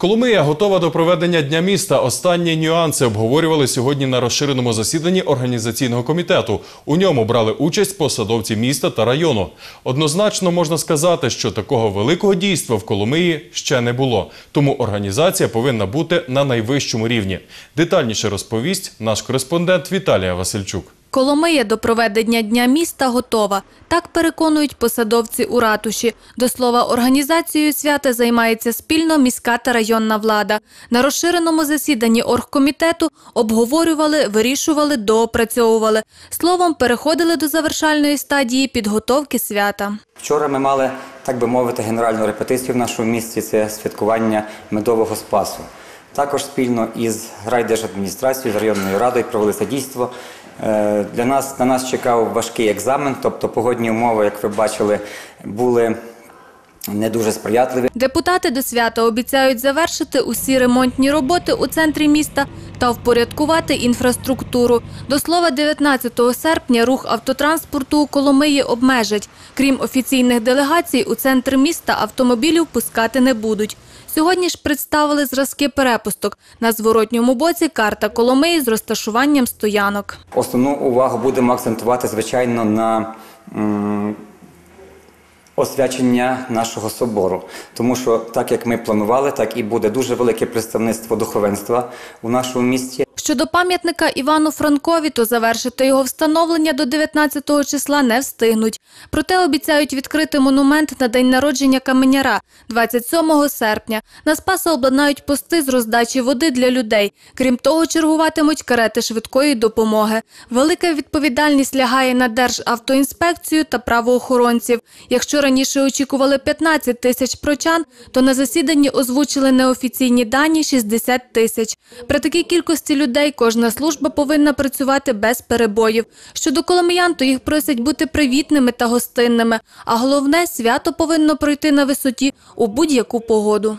Коломия готова до проведення Дня міста. Останні нюанси обговорювали сьогодні на розширеному засіданні організаційного комітету. У ньому брали участь посадовці міста та району. Однозначно можна сказати, що такого великого дійства в Коломиї ще не було. Тому організація повинна бути на найвищому рівні. Детальніше розповість наш кореспондент Віталія Васильчук. Коломия до проведення Дня міста готова. Так переконують посадовці у ратуші. До слова, організацією свята займається спільно міська та районна влада. На розширеному засіданні оргкомітету обговорювали, вирішували, доопрацьовували. Словом, переходили до завершальної стадії підготовки свята. Вчора ми мали, так би мовити, генеральну репетицію в нашому місті це святкування медового спасу. Також спільно із райдержадміністрацією, з районною радою провели це дійство. Е, Для нас на нас чекав важкий екзамен, тобто погодні умови, як ви бачили, були не дуже сприятливі. Депутати до свята обіцяють завершити усі ремонтні роботи у центрі міста та впорядкувати інфраструктуру. До слова, 19 серпня рух автотранспорту у Коломиї обмежать. Крім офіційних делегацій, у центр міста автомобілів пускати не будуть. Сьогодні ж представили зразки перепусток. На зворотньому боці карта Коломиї з розташуванням стоянок. Основну увагу будемо акцентувати, звичайно, на освячення нашого собору. Тому що так як ми планували, так і буде дуже велике представництво духовенства у нашому місті. Щодо пам'ятника Івану Франкові, то завершити його встановлення до 19 числа не встигнуть. Проте обіцяють відкрити монумент на день народження каменяра 27 серпня. На Спаса обладнають пости з роздачі води для людей. Крім того, чергуватимуть карети швидкої допомоги. Велика відповідальність лягає на Державтоінспекцію та правоохоронців. Якщо раніше очікували 15 тисяч прочан, то на засіданні озвучили неофіційні дані 60 тисяч. При такій кількості людей кожна служба повинна працювати без перебоїв. Щодо коломиян, то їх просять бути привітними та гостинними. А головне, свято повинно пройти на висоті у будь-яку погоду.